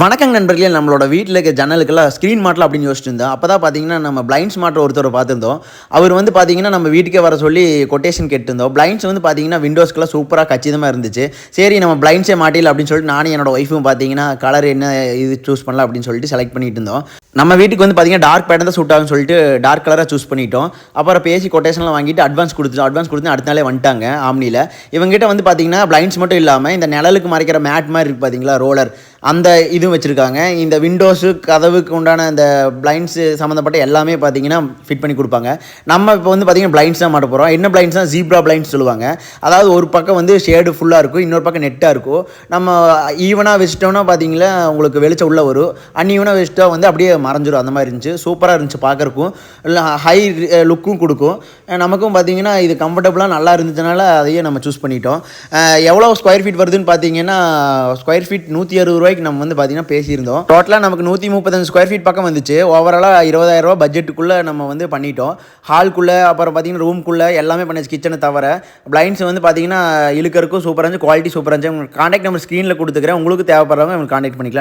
வணக்கம் நண்பர்களே நம்மளோட வீட்டில் இருக்க ஜன்னலுக்கெல்லாம் ஸ்க்ரீன் மாட்டலாம் அப்படின்னு யோசிச்சுட்டு இருந்தோம் அப்போ தான் பார்த்தீங்கன்னா நம்ம பிளைண்ட்ஸ் மாட்டுற ஒருத்தர் பார்த்துருந்தோம். அவர் வந்து பார்த்தீங்கன்னா நம்ம வீட்டுக்கே வர சொல்லி கொட்டேஷன் கேட்டிருந்தோம். பிளைண்ட்ஸ் வந்து பார்த்தீங்கன்னா விண்டோஸ்க்கெல்லாம் சூப்பராக கச்சிதமாக இருந்துச்சு. சரி நம்ம பிளைண்ட்ஸே மாட்டில அப்படின்னு சொல்லிட்டு நானும் என்னோட ஒய்ஃபும் பார்த்தீங்கன்னா கலர் என்ன இது சூஸ் பண்ணலாம் அப்படின்னு சொல்லிட்டு செலக்ட் பண்ணிட்டு இருந்தோம். நம்ம வீட்டுக்கு வந்து பார்த்தீங்கன்னா டார்க் பேட்டர் தான் சூட் ஆகும்னு சொல்லிட்டு டார்க் கலராக சூஸ் பண்ணிட்டோம். அப்புறம் பேசி கொட்டேஷன்லாம் வாங்கிட்டு அட்வான்ஸ் கொடுத்துட்டோம். அட்வான்ஸ் கொடுத்து அடுத்த நாளே வந்துட்டாங்க ஆம்னியில் இவங்ககிட்ட வந்து பார்த்தீங்கன்னா பிளைண்ட்ஸ் மட்டும் இல்லாமல் இந்த நிழலுக்கு மறைக்கிற மேட் மாதிரி இருக்குது பார்த்தீங்களா ரோலர் அந்த இதுவும் வச்சுருக்காங்க. இந்த விண்டோஸு கதவுக்கு உண்டான இந்த பிளைண்ட்ஸு சம்மந்தப்பட்ட எல்லாமே பார்த்தீங்கன்னா ஃபிட் பண்ணி கொடுப்பாங்க. நம்ம இப்போ வந்து பார்த்தீங்கன்னா பிளைண்ட்ஸ் தான் மாட்ட போகிறோம் என்ன பிளைண்ட்ஸ் தான் ஜீப்ரா பிளைண்ட்ஸ் சொல்லுவாங்க. அதாவது ஒரு பக்கம் வந்து ஷேடு ஃபுல்லாக இருக்கும் இன்னொரு பக்கம் நெட்டாக இருக்கும். நம்ம ஈவனாக வச்சுட்டோம்னா பார்த்தீங்களா உங்களுக்கு வெளிச்சம் உள்ள வரும். அன்ஈவனாக வச்சுட்டா வந்து அப்படியே மறைஞ்சிரும். அந்த மாதிரி இருந்துச்சு. சூப்பராக இருந்துச்சு பார்க்குறக்கும் இல்லை ஹை லுக்கும் கொடுக்கும். நமக்கும் பார்த்திங்கன்னா இது கம்ஃபர்டபுளாக நல்லா இருந்ததுனால அதையே நம்ம சூஸ் பண்ணிட்டோம். எவ்வளோ ஸ்கொயர் ஃபீட் வருதுன்னு பார்த்தீங்கன்னா ஸ்கொயர் ஃபீட் நூற்றி அறுபது ரூபாய் ரூபாய்க்கு நம்ம வந்து பார்த்தீங்கன்னா பேசியிருந்தோம். டோட்டலாக நமக்கு நூற்றி முப்பத்தஞ்சு ஸ்கொயர் ஃபீட் பக்கம் வந்துச்சு. ஓவராலாக இருபதாயிரம் ரூபா பட்ஜெட்டுக்குள்ளே நம்ம வந்து பண்ணிட்டோம். ஹால்குள்ளே அப்புறம் பார்த்தீங்கன்னா ரூம்குள்ளே எல்லாமே பண்ணிச்சு கிச்சனை தவிர. பிளைண்ட்ஸ் வந்து பார்த்தீங்கன்னா இழுக்கறக்கும் சூப்பராக இருந்துச்சு குவாலிட்டி சூப்பராக இருந்துச்சு. உங்களுக்கு காண்டாக்ட் நம்பர் ஸ்க்ரீனில் கொடுத்துக்கிறேன். உங்களுக்கு தேவைப்படுறவங்க உங்களுக்கு காண்டாக்ட் பண்ணிக்கலாம்.